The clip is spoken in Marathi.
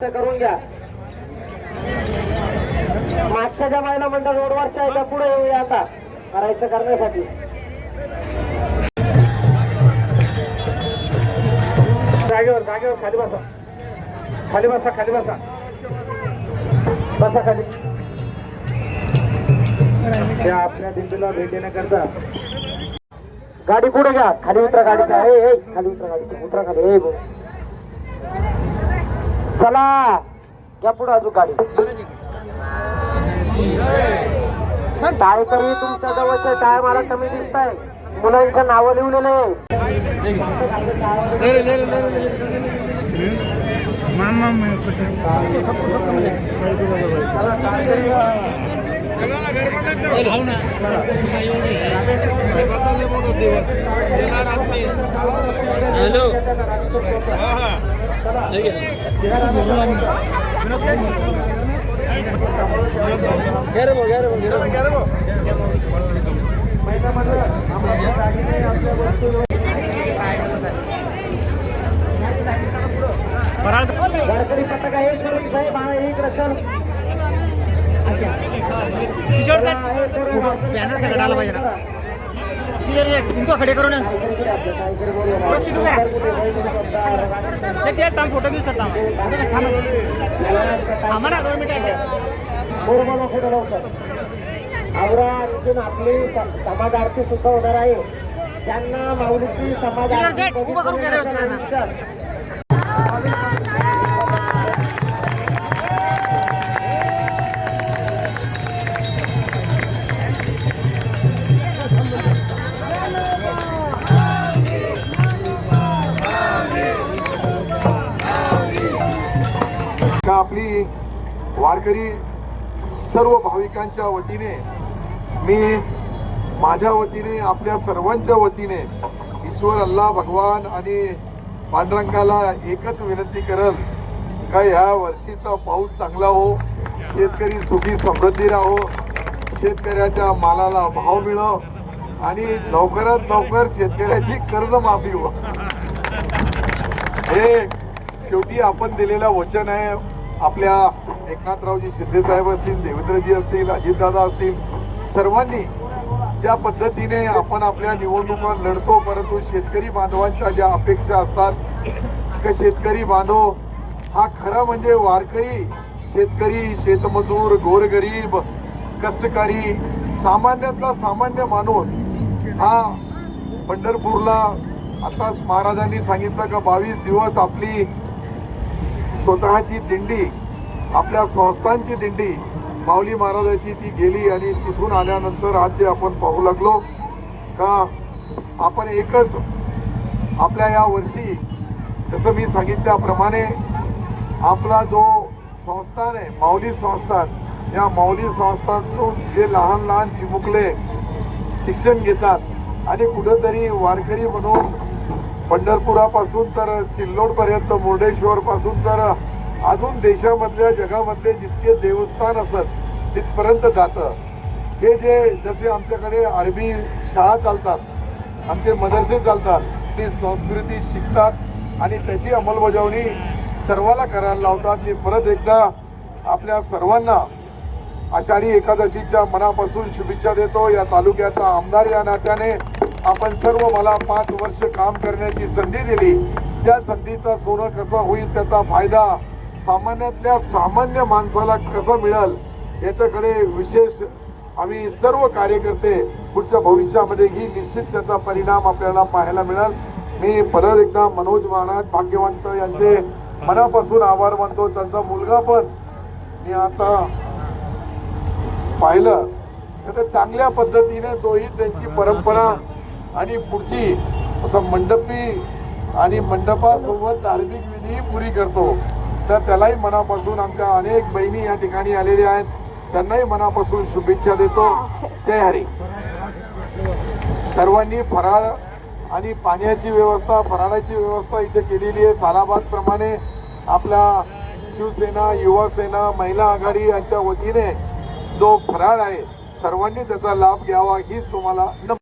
करून घ्या. मागच्या ज्या महिला मंडळ रोडवरच्या आहे त्या पुढे येऊया आता. करायचं करण्यासाठी. जागेवर जागेवर खाली बसा. खाली बसा खाली बसा. बसा खाली. त्या आपल्या दिंडीला भेट देण्याकरता. गाडी पुढे घ्या. खाली उतरा गाडीचा. ए खाली उतरा गाडीची. उतरा खाली. ए चला घ्या पुढे अजून गाडी. टाय तरी तुमच्या जवळचे टाय मला कमी दिसत आहे मुलांच्या नावं लिहिलेले वारकरी पताका एक करून साहेब एक रक्षण बॅनर सगळं आला पाहिजे ना इनको खडे करू ना. फोटो घेऊ शकता आम्हाला दोन मिनिटं इथून आपली समाज आरती सुद्धा होणार आहे त्यांना माऊलीची समाज आरती वर्ष? आपली वारकरी सर्व भाविकांच्या वतीने मी माझ्या वतीने आपल्या सर्वांच्या वतीने ईश्वर अल्लाह भगवान आणि पांडुरंगाला एकच विनंती करल का ह्या वर्षीचा पाऊस चांगला हो शेतकरी सुखी समृद्धी राहो शेतकऱ्याच्या मालाला भाव मिळो आणि लवकरात लवकर शेतकऱ्याची कर्जमाफी हो हे शेवटी आपण दिलेलं वचन आहे. आपल्या एकनाथरावजी शिंदे साहेब असतील देवेंद्रजी असतील अजितदादा असतील सर्वांनी ज्या पद्धतीने आपण आपल्या निवडणुका लढतो परंतु शेतकरी बांधवांच्या ज्या अपेक्षा असतात का शेतकरी बांधव हा खरा म्हणजे वारकरी शेतकरी शेतमजूर गोरगरीब कष्टकरी सामान्यातला सामान्य माणूस हा पंढरपूरला आता महाराजांनी सांगितलं का बावीस दिवस आपली स्वतःची दिंडी आपल्या संस्थांची दिंडी माऊली महाराजाची ती गेली आणि तिथून आल्यानंतर आज जे आपण पाहू लागलो का आपण एकच आपल्या या वर्षी जसं मी सांगितल्याप्रमाणे आपला जो संस्थान आहे माऊली संस्थान या माऊली संस्थातून जे लहान लहान चिमुकले शिक्षण घेतात आणि कुठंतरी वारकरी म्हणून पंढरपुरापासून तर सिल्लोडपर्यंत मुर्डेश्वरपासून तर अजून देशामधल्या जगामधले जितके देवस्थान असत तिथपर्यंत जातं. हे जे जसे आमच्याकडे अरबी शाळा चालतात आमचे मदरसे चालतात ती संस्कृती शिकतात आणि त्याची अंमलबजावणी सर्वाला करायला लावतात. मी परत एकदा आपल्या सर्वांना आषाढी एकादशीच्या मनापासून शुभेच्छा देतो. या तालुक्याचा आमदार या नात्याने आपण सर्व मला पाच वर्ष काम करण्याची संधी दिली. त्या संधीचा सोनं कसा होईल त्याचा फायदा सामान्यातल्या सामान्य माणसाला कसं मिळेल याच्याकडे विशेष आम्ही सर्व कार्यकर्ते पुढच्या भविष्यामध्येही निश्चित त्याचा परिणाम आपल्याला पाहायला मिळेल. मी परत एकदा मनोज महाराज भाग्यवंत यांचे मनापासून आभार मानतो. त्यांचा मुलगा पण मी आता पाहिलं. तर चांगल्या पद्धतीने तोही त्यांची परंपरा आणि पुढची असं मंडपी आणि मंडपासोबत धार्मिक विधी पुरी करतो. तर त्यालाही मनापासून आमच्या अनेक बहिणी या ठिकाणी आलेल्या आहेत. त्यांनाही मनापासून शुभेच्छा देतो. जय हरी. सर्वांनी फराळ आणि पाण्याची व्यवस्था फराळाची व्यवस्था इथे केलेली आहे. सालाबाद प्रमाणे आपल्या शिवसेना युवासेना महिला आघाडी यांच्या वतीने जो फराळ आहे सर्वांनी त्याचा लाभ घ्यावा हीच तुम्हाला